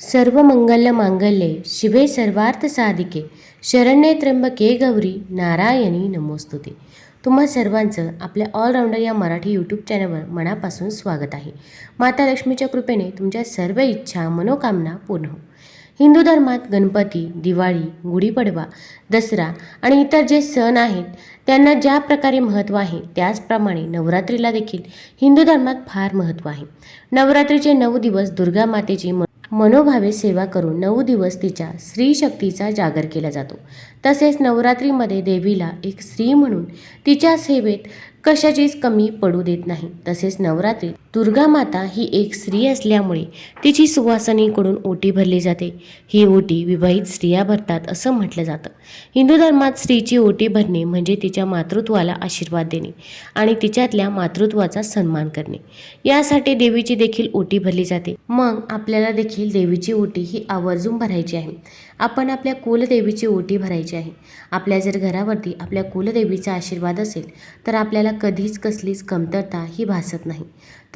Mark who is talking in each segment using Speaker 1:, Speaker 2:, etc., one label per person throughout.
Speaker 1: सर्व मंगल्य मांगल्ये शिवे सर्वार्थ साधिके. शरण्ये त्र्यंबके गौरी नारायणी नमोस्तुते. तुम्हा सर्वांचं आपल्या ऑलराऊंडर या मराठी यूट्यूब चॅनलवर मनापासून स्वागत आहे. माता लक्ष्मीच्या कृपेने तुमच्या सर्व इच्छा मनोकामना पूर्ण हो. हिंदू धर्मात गणपती दिवाळी गुढीपाडवा दसरा आणि इतर जे सण आहेत त्यांना ज्या प्रकारे महत्त्व आहे त्याचप्रमाणे नवरात्रीला देखील हिंदू धर्मात फार महत्त्व आहे. नवरात्रीचे नऊ दिवस दुर्गा मातेची म मनोभावे सेवा करून नऊ दिवस तिच्या स्त्रीशक्तीचा जागर केला जातो. तसेच नवरात्रीमध्ये देवीला एक स्त्री म्हणून तिच्या सेवेत कशाचीच कमी पडू देत नाही. तसेच नवरात्री दुर्गा माता ही एक स्त्री असल्यामुळे तिची सुवासनीकडून ओटी भरली जाते. ही ओटी विवाहित स्त्रिया भरतात असं म्हटलं जातं. हिंदू धर्मात स्त्रीची ओटी भरणे म्हणजे तिच्या मातृत्वाला आशीर्वाद देणे आणि तिच्यातल्या मातृत्वाचा सन्मान करणे. यासाठी देवीची देखील ओटी भरली जाते. मग आपल्याला देखील देवीची ओटी ही आवर्जून भरायची आहे. आपण आपल्या कुलदेवीची ओटी भरायची आहे. आपल्या जर घरावरती आपल्या कुलदेवीचा आशीर्वाद असेल तर आपल्याला कधीच कसलीच कमतरता ही भासत नाही.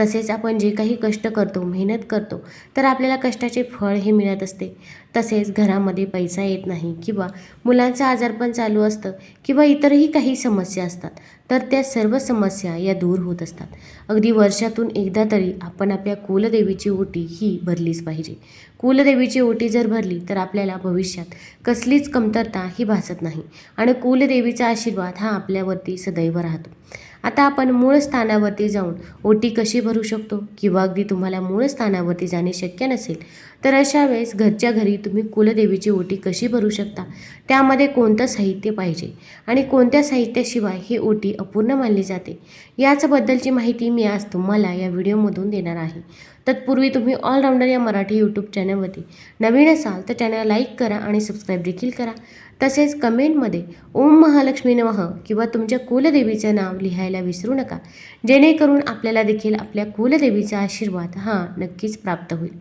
Speaker 1: तसेच आपण जे काही कष्ट करतो मेहनत करतो तर आपल्याला कष्टाचे फळ हे मिळत असते. तसेच घरामध्ये पैसा येत नाही किंवा मुलांचं आजारपण चालू असतं किंवा इतरही काही समस्या असतात तर त्या सर्व समस्या या दूर होत असतात. अगदी वर्षातून एकदा तरी आपण आपल्या कुलदेवीची ओटी ही भरलीच पाहिजे. कुलदेवीची ओटी जर भरली तर आपल्याला भविष्यात कसलीच कमतरता ही भासत नाही आणि कुलदेवीचा आशीर्वाद हा आपल्यावरती सदैव राहतो. आता आपण मूळ स्थानावरती जाऊन ओटी कशी भरू शकतो? किंवा अगदी तुम्हाला मूळ स्थानावरती जाणे शक्य नसेल तर अशा वेळेस घरच्या घरी तुम्ही कुलदेवीची ओटी कशी भरू शकता? त्यामध्ये कोणतं साहित्य पाहिजे? आणि कोणत्या साहित्याशिवाय ही ओटी अपूर्ण मानली जाते? याचबद्दलची माहिती मी आज तुम्हाला या व्हिडिओमधून देणार आहे. तत्पूर्वी तुम्ही ऑलराऊंडर या मराठी यूट्यूब चॅनलवरती नवीन असाल तर चॅनल लाईक करा आणि सबस्क्राईब देखील करा. तसेच कमेंटमध्ये ओम महालक्ष्मी नमः किंवा तुमच्या कुलदेवीचं नाव लिहायला विसरू नका. जेणेकरून आपल्याला देखील आपल्या कुलदेवीचा आशीर्वाद हा नक्कीच प्राप्त होईल.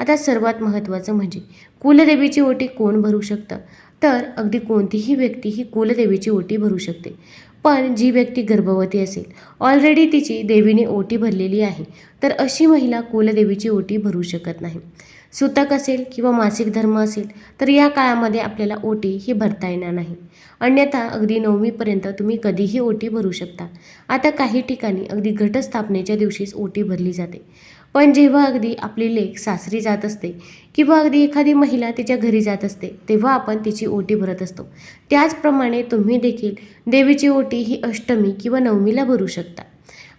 Speaker 1: आता सर्वात महत्त्वाचं म्हणजे कुलदेवीची ओटी कोण भरू शकतं? तर अगदी कोणतीही व्यक्ती ही कुलदेवीची ओटी भरू शकते. पण जी व्यक्ती गर्भवती असेल ऑलरेडी तिची देवीने ओटी भरलेली आहे तर अशी महिला कुलदेवीची ओटी भरू शकत नाही. सुतक असेल किंवा मासिक धर्म असेल तर या काळामध्ये आपल्याला ओटी ही भरता येणार नाही. अन्यथा अगदी नवमीपर्यंत तुम्ही कधीही ओटी भरू शकता. आता काही ठिकाणी अगदी घटस्थापनेच्या दिवशीच ओटी भरली जाते. पण जेव्हा अगदी आपली लेक सासरी जात असते किंवा अगदी एखादी महिला तिच्या घरी जात असते तेव्हा आपण तिची ओटी भरत असतो. त्याचप्रमाणे तुम्ही देखील देवीची ओटी ही अष्टमी किंवा नवमीला भरू शकता.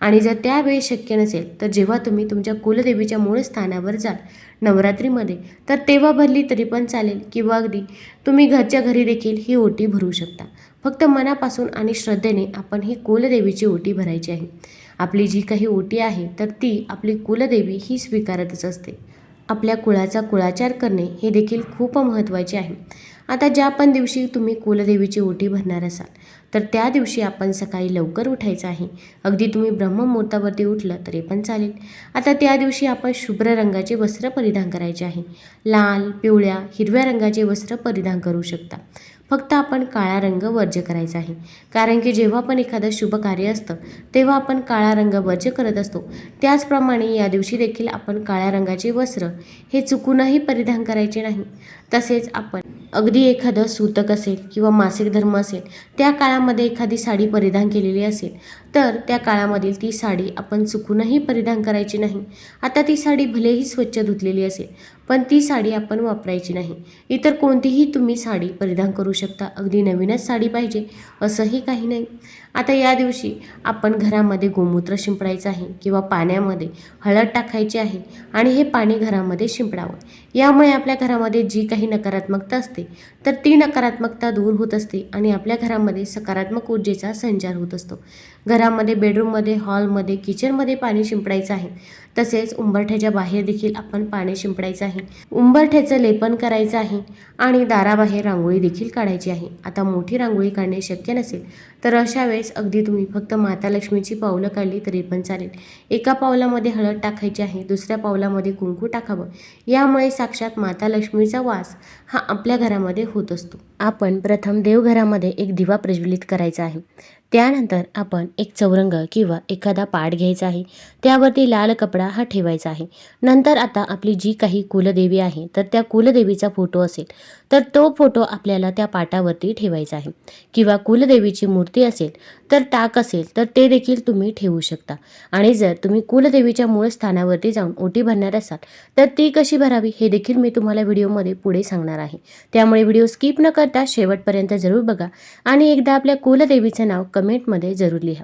Speaker 1: आणि जर त्यावेळी शक्य नसेल तर जेव्हा तुम्ही तुमच्या कुलदेवीच्या मूळ स्थानावर जाल नवरात्रीमध्ये तर तेव्हा भरली तरी पण चालेल किंवा अगदी तुम्ही घरच्या घरी देखील ही ओटी भरू शकता. फक्त मनापासून आणि श्रद्धेने आपण ही कुलदेवीची ओटी भरायची आहे. आपली जी काही ओटी आहे तर ती आपली कुलदेवी ही स्वीकारतच असते. आपल्या कुळाचा कुळाचार करणे हे देखील खूप महत्त्वाचे आहे. आता ज्या पण दिवशी तुम्ही कुलदेवीची ओटी भरणार असाल तर त्या दिवशी आपण सकाळी लवकर उठायचं आहे. अगदी तुम्ही ब्रह्ममुहूर्तावरती उठलं तरी पण चालेल. आता त्या दिवशी आपण शुभ्र रंगाचे वस्त्र परिधान करायचे आहे. लाल पिवळ्या हिरव्या रंगाचे वस्त्र परिधान करू शकता. फक्त आपण काळा रंग वर्ज्य करायचा आहे. कारण की जेव्हा पण एखादं शुभ कार्य असतं तेव्हा आपण काळा रंग वर्ज्य करत असतो. त्याचप्रमाणे या दिवशी देखील आपण काळ्या रंगाचे वस्त्र हे चुकूनही परिधान करायचे नाही. तसेच आपण अगदी एखादं सूतक असेल किंवा मासिक धर्म असेल त्या काळामध्ये एखादी साडी परिधान केलेली असेल तर त्या काळामधील ती साडी आपण चुकूनही परिधान करायची नाही. आता ती साडी भलेही स्वच्छ धुतलेली असेल पण ती साडी आपण वापरायची नाही. इतर कोणतीही तुम्ही साडी परिधान करू शकता. अगदी नवीनच साडी पाहिजे असंही काही नाही. आता या दिवशी आपण घरामध्ये गोमूत्र शिंपडायचं आहे किंवा पाण्यामध्ये हळद टाकायची आहे आणि हे पाणी घरामध्ये शिंपडावं. यामुळे आपल्या घरामध्ये जी काही नकारात्मकता असते तर ती नकारात्मकता दूर होत असते आणि आपल्या घरामध्ये सकारात्मक ऊर्जेचा संचार होत असतो. घरामध्ये बेडरूममध्ये हॉलमध्ये किचनमध्ये पाणी शिंपडायचं आहे तसेच उंबरठ्याच्या बाहेर देखील आपण पाणी शिंपडायचं आहे. उंबरठ्याचं लेपन करायचं आहे आणि दाराबाहेर रांगोळी देखील काढायची आहे. आता मोठी रांगोळी काढणे शक्य नसेल तर अशा वेळेस अगदी तुम्ही फक्त माता लक्ष्मीची पावलं काढली तरी पण चालेल. एका पावलामध्ये हळद टाकायची आहे दुसऱ्या पावलामध्ये कुंकू टाकावं. यामुळे साक्षात माता लक्ष्मीचा वास हा आपल्या घरामध्ये होत असतो. आपण प्रथम देवघरामध्ये एक दिवा प्रज्वलित करायचा आहे. त्यानंतर आपण एक चौरंग किंवा एखादा पाट घ्यायचा आहे. त्यावरती लाल कपडा हा ठेवायचा आहे. नंतर आता आपली जी काही कुलदेवी आहे तर त्या कुलदेवीचा फोटो असेल. तर तो फोटो आपल्याला त्या पाटावरती ठेवायचा आहे. किंवा कुलदेवीची मूर्ती असेल तर टाक असेल तर ते देखील तुम्ही ठेवू शकता. आणि जर तुम्ही कुलदेवीच्या मूळ स्थानावरती जाऊन ओटी भरणार असाल तर ती कशी भरावी हे देखील मी तुम्हाला व्हिडिओमध्ये पुढे सांगणार आहे. त्यामुळे व्हिडिओ स्किप न करता शेवटपर्यंत जरूर बघा आणि एकदा आपल्या कुलदेवीचं नाव कमेंटमध्ये जरूर लिहा.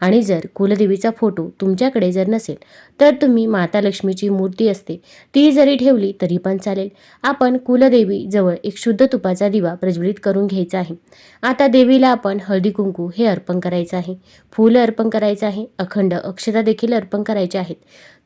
Speaker 1: आणि जर कुलदेवीचा फोटो तुमच्याकडे जर नसेल तर तुम्ही माता लक्ष्मीची मूर्ती असते ती जरी ठेवली तरी पण चालेल. आपण कुलदेवी जवळ एक शुद्ध तुपाचा दिवा प्रज्वलित करून घ्यायचा आहे. आता देवीला आपण हळदी कुंकू हे अर्पण करायचं आहे. फूल अर्पण करायचं आहे. अखंड अक्षता देखील अर्पण करायच्या आहेत.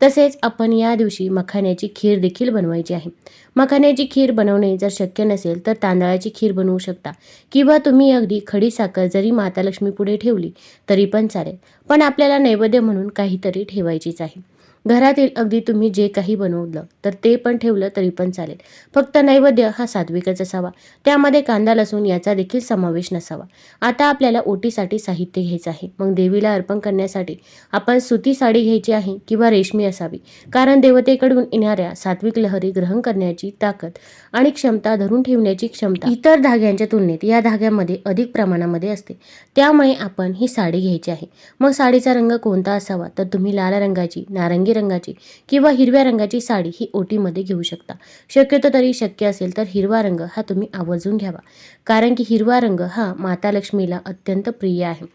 Speaker 1: तसेच आपण या दिवशी मखाण्याची खीर देखील बनवायची आहे. मखाण्याची खीर बनवणे जर शक्य नसेल तर तांदळाची खीर बनवू शकता. किंवा तुम्ही अगदी खडी साखर जरी माता लक्ष्मी पुढे ठेवली तरी पण चालेल. पण आपल्याला नैवेद्य म्हणून काहीतरी ठेवायचीच आहे. घरातील अगदी तुम्ही जे काही बनवलं तर ते पण ठेवलं तरी पण चालेल. फक्त नैवेद्य हा सात्विकच असावा. त्यामध्ये कांदा लसूण याचा देखील समावेश नसावा. आता आपल्याला ओटीसाठी साहित्य घ्यायचं आहे. मग देवीला अर्पण करण्यासाठी आपण सुती साडी घ्यायची आहे किंवा रेशमी असावी. कारण देवतेकडून येणाऱ्या सात्विक लहरी ग्रहण करण्याची ताकद आणि क्षमता धरून ठेवण्याची क्षमता इतर धाग्यांच्या तुलनेत या धाग्यामध्ये अधिक प्रमाणामध्ये असते. त्यामुळे आपण ही साडी घ्यायची आहे. मग साडीचा रंग कोणता असावा? तर तुम्ही लाल रंगाची नारंगी रंगाची किंवा हिरव्या रंगाची साडी ही ओटीमध्ये घेऊ शकता. शक्यतो तरी शक्य असेल तर हिरवा रंग हा तुम्ही आवर्जून घ्यावा. कारण की हिरवा रंग हा माता लक्ष्मीला अत्यंत प्रिय आहे.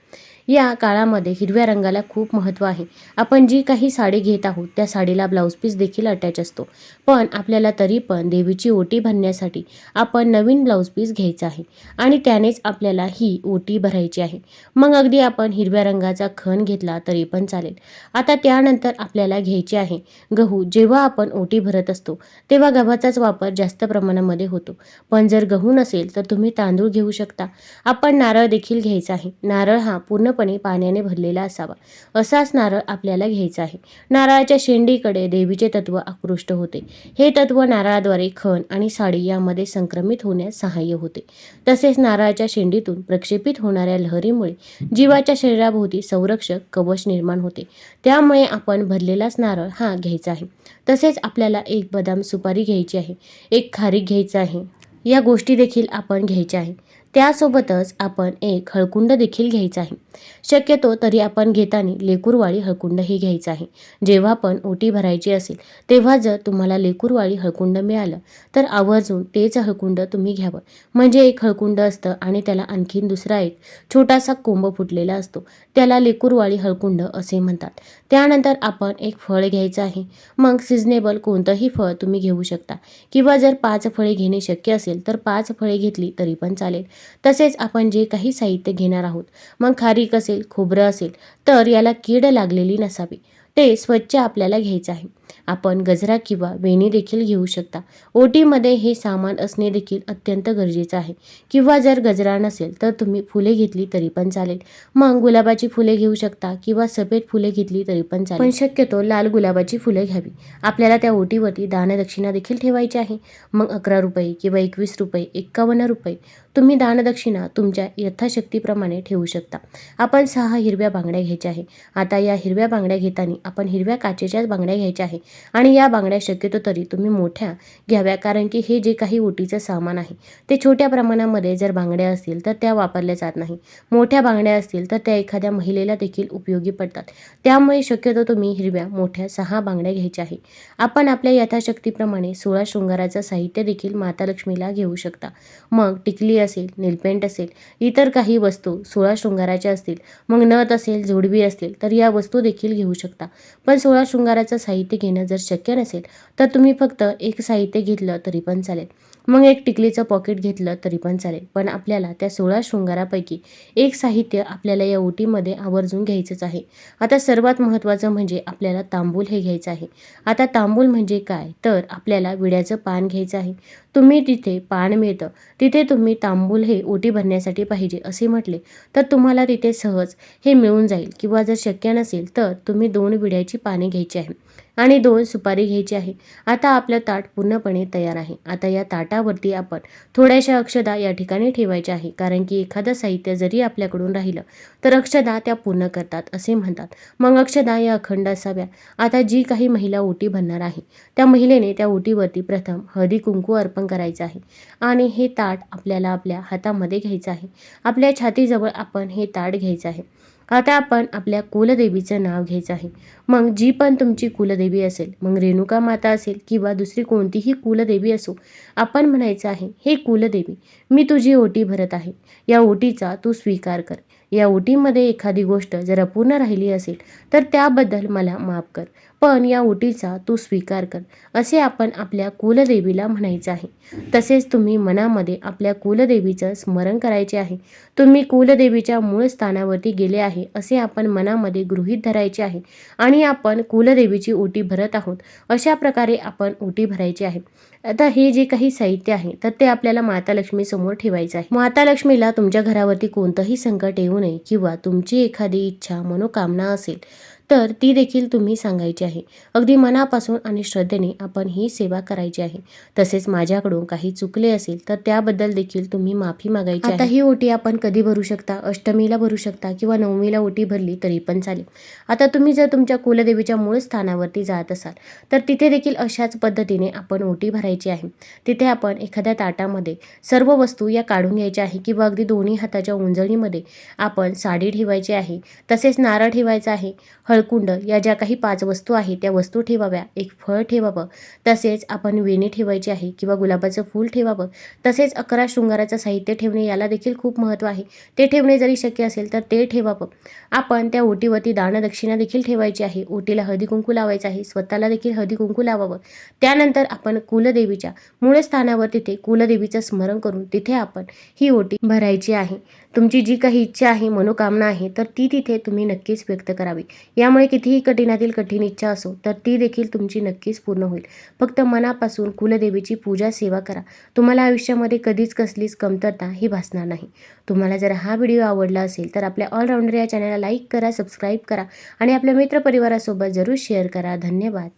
Speaker 1: या काळामध्ये हिरव्या रंगाला खूप महत्त्व आहे. आपण जी काही साडी घेत आहोत त्या साडीला ब्लाऊज पीस देखील अटॅच असतो. पण आपल्याला तरी पण देवीची ओटी भरण्यासाठी आपण नवीन ब्लाऊज पीस घ्यायचा आहे आणि त्यानेच आपल्याला ही ओटी भरायची आहे. मग अगदी आपण हिरव्या रंगाचा खण घेतला तरी पण चालेल. आता त्यानंतर आपल्याला घ्यायचे आहे गहू. जेव्हा आपण ओटी भरत असतो तेव्हा गव्हाचाच वापर जास्त प्रमाणामध्ये होतो. पण जर गहू नसेल तर तुम्ही तांदूळ घेऊ शकता. आपण नारळ देखील घ्यायचा आहे. नारळ हा पूर्ण पूर्णपणे पाण्याने भरलेला असावा. असाच नारळ आपल्याला घ्यायचा आहे. नारळाच्या शेंडीकडे देवीचे तत्व आकृष्ट होते. हे तत्व नारळाद्वारे खण आणि साडी यामध्ये संक्रमित होण्यास सहाय्य होते. तसेच नारळाच्या शेंडीतून प्रक्षेपित होणाऱ्या लहरीमुळे जीवाच्या शरीराभोवती संरक्षक कवच निर्माण होते. त्यामुळे आपण भरलेलाच नारळ हा घ्यायचा आहे. तसेच आपल्याला एक बदाम सुपारी घ्यायची आहे. एक खारीक घ्यायचं आहे. या गोष्टी देखील आपण घ्यायच्या आहे. त्यासोबतच आपण एक हळकुंड देखील घ्यायचा आहे. शक्यतो तरी आपण घेताना लेकूरवाळी हळकुंड हे घ्यायचं आहे. जेव्हा पण ओटी भरायची असेल तेव्हा जर तुम्हाला लेकूरवाळी हळकुंड मिळालं तर आवर्जून तेच हळकुंड तुम्ही घ्यावं. म्हणजे एक हळकुंड असतं आणि त्याला आणखीन दुसरा एक छोटासा कोंब फुटलेला असतो. त्याला लेकूरवाळी हळकुंड असे म्हणतात. त्यानंतर आपण एक फळ घ्यायचं आहे. मग सिजनेबल कोणतंही फळ तुम्ही घेऊ शकता. किंवा जर पाच फळे घेणे शक्य असेल तर पाच फळे घेतली तरी पण चालेल. तसेच आपण जे काही साहित्य घेणार आहोत मग खारीक असेल खोबरं असेल तर याला कीड लागलेली नसावी. ते स्वच्छ आपल्याला घ्यायचं आहे. आपण गजरा किंवा वेणी देखील घेऊ शकता. ओटीमध्ये हे सामान असणे देखील अत्यंत गरजेचं आहे. किंवा जर गजरा नसेल तर तुम्ही फुले घेतली तरी पण चालेल. मग गुलाबाची फुले घेऊ शकता किंवा सफेद फुले घेतली तरी पण चालेल. पण शक्यतो लाल गुलाबाची फुले घ्यावी. आपल्याला त्या ओटीवरती दानदक्षिणा देखील ठेवायची आहे. मग अकरा रुपये किंवा एकवीस रुपये एक्कावन्न रुपये तुम्ही दानदक्षिणा तुमच्या यथाशक्तीप्रमाणे ठेवू शकता. आपण सहा हिरव्या बांगड्या घ्यायच्या आहे. आता या हिरव्या बांगड्या घेताना आपण हिरव्या काचेच्याच बांगड्या घ्यायच्या आहे. आणि या बांगड्या शक्यतो तरी तुम्ही मोठ्या घ्याव्या कारण की हे जे काही ओटीचं सामान आहे ते छोट्या प्रमाणामध्ये जर बांगड्या असतील तर त्या वापरल्या जात नाही. मोठ्या बांगड्या असतील तर त्या एखाद्या महिलेला देखील उपयोगी पडतात. त्यामुळे शक्यतो तुम्ही हिरव्या मोठ्या सहा बांगड्या घ्यायच्या आहे. आपण आपल्या यथाशक्तीप्रमाणे सोळा शृंगाराचं साहित्य देखील माता लक्ष्मीला घेऊ शकता. मग टिकली असेल नेलपेंट असेल इतर काही वस्तू सोळा शृंगाराच्या असतील मग नथ असेल जोडवी असतील तर या वस्तू देखील घेऊ शकता. पण सोळा शृंगाराचं साहित्य घेणं जर शक्य नसेल तर तुम्ही फक्त एक साहित्य घेतलं तरी पण चालेल. मग एक टिकलीचं पॉकेट घेतलं तरी पण चालेल. पण आपल्याला त्या सोळा शृंगारापैकी एक साहित्य आपल्याला या ओटीमध्ये आवर्जून घ्यायचंच आहे. आता सर्वात महत्त्वाचं म्हणजे आपल्याला तांबूल हे घ्यायचं आहे. आता तांबूल म्हणजे काय? तर आपल्याला विड्याचं पान घ्यायचं आहे. तुम्ही तिथे पान मिळतं तिथे तुम्ही तांबूल हे ओटी भरण्यासाठी पाहिजे असे म्हटले तर तुम्हाला तिथे सहज हे मिळून जाईल. किंवा जर शक्य नसेल तर तुम्ही दोन विड्याची पाने घ्यायची आहे. आणि दोन सुपारी घ्यायची आहे. आता आपलं ताट पूर्णपणे तयार आहे. आता या ताटावरती आपण थोड्याशा अक्षदा या ठिकाणी ठेवायच्या आहे. कारण की एखादं साहित्य जरी आपल्याकडून राहिलं तर अक्षदा त्या पूर्ण करतात असे म्हणतात. मग अक्षदा या अखंड असाव्या. आता जी काही महिला ओटी भरणार आहे त्या महिलेने त्या ओटीवरती प्रथम हळदी कुंकू अर्पण करायचं आहे. आणि हे ताट आपल्याला आपल्या हातामध्ये घ्यायचं आहे. आपल्या छातीजवळ आपण हे ताट घ्यायचं आहे. आता आपण आपल्या कुलदेवीचं नाव घ्यायचं आहे. मग जी पण तुमची कुलदेवी असेल मग रेणुका माता असेल किंवा दुसरी कोणतीही कुलदेवी असो आपण म्हणायचं आहे हे कुलदेवी मी तुझी ओटी भरत आहे. या ओटीचा तू स्वीकार कर. या ओटीमध्ये एखादी गोष्ट जर अपूर्ण राहिली असेल तर त्याबद्दल मला माफ कर. पण या ओटीचा तू स्वीकार कर. असे आपण आपल्या कुलदेवीला म्हणायचं आहे. तसेच तुम्ही मनामध्ये आपल्या कुलदेवीचं स्मरण करायचे आहे. तुम्ही कुलदेवीच्या मूळ स्थानावरती गेले आहे असे आपण मनामध्ये गृहीत धरायचे आहे. आणि आपण कुलदेवीची ओटी भरत आहोत अशा प्रकारे आपण ओटी भरायची आहे. आता हे जे काही साहित्य आहे तर ते आपल्याला माता लक्ष्मी समोर ठेवायचं आहे. माता लक्ष्मीला तुमच्या घरावरती कोणतंही संकट येऊ नये किंवा तुमची एखादी इच्छा मनोकामना असेल तर ती देखील तुम्ही सांगायची आहे. अगदी मनापासून आणि श्रद्धेने आपण ही सेवा करायची आहे. तसेच माझ्याकडून काही चुकले असेल तर त्याबद्दल देखील तुम्ही माफी मागायची आता ही ओटी आपण कधी भरू शकता? अष्टमीला भरू शकता किंवा नवमीला ओटी भरली तरी पण चालेल. आता तुम्ही जर तुमच्या कुलदेवीच्या मूळ स्थानावरती जात असाल तर तिथे देखील अशाच पद्धतीने आपण ओटी भरायची आहे. तिथे आपण एखाद्या ताटामध्ये सर्व वस्तू या काढून घ्यायच्या आहे किंवा अगदी दोन्ही हाताच्या उंजळीमध्ये आपण साडी ठेवायची आहे. तसेच नारळ ठेवायचा आहे हळकुंड या ज्या काही पाच वस्तू आहेत त्या वस्तू ठेवाव्या. एक फळ ठेवावं. तसेच आपण वेणी ठेवायची आहे किंवा गुलाबाचं फूल ठेवावं. तसेच अकरा शृंगाराचं साहित्य ठेवणे याला देखील खूप महत्त्व आहे. ते ठेवणे जरी शक्य असेल तर ते ठेवावं. आपण त्या ओटीवरती दानदक्षिणा देखील ठेवायची आहे. ओटीला हळदी कुंकू लावायचं आहे. स्वतःला देखील हळदी कुंकू लावावं. त्यानंतर आपण कुलदेवीच्या मूळ स्थानावर तिथे कुलदेवीचं स्मरण करून तिथे आपण ही ओटी भरायची आहे. तुमची जी काही इच्छा आहे मनोकामना आहे तर ती तिथे तुम्ही नक्कीच व्यक्त करावी. या यामुळे कितीही कठीणातील कठीण इच्छा असो तर ती देखील तुमची नक्कीच पूर्ण होईल. फक्त मनापासून कुलदेवीची पूजा सेवा करा. तुम्हाला आयुष्यामध्ये कधीच कसलीच कमतरता ही भासणार नाही. तुम्हाला जर हा व्हिडिओ आवडला असेल तर आपल्या ऑलराऊंडर या चॅनलला लाईक करा सबस्क्राईब करा आणि आपल्या मित्रपरिवारासोबत जरूर शेअर करा. धन्यवाद.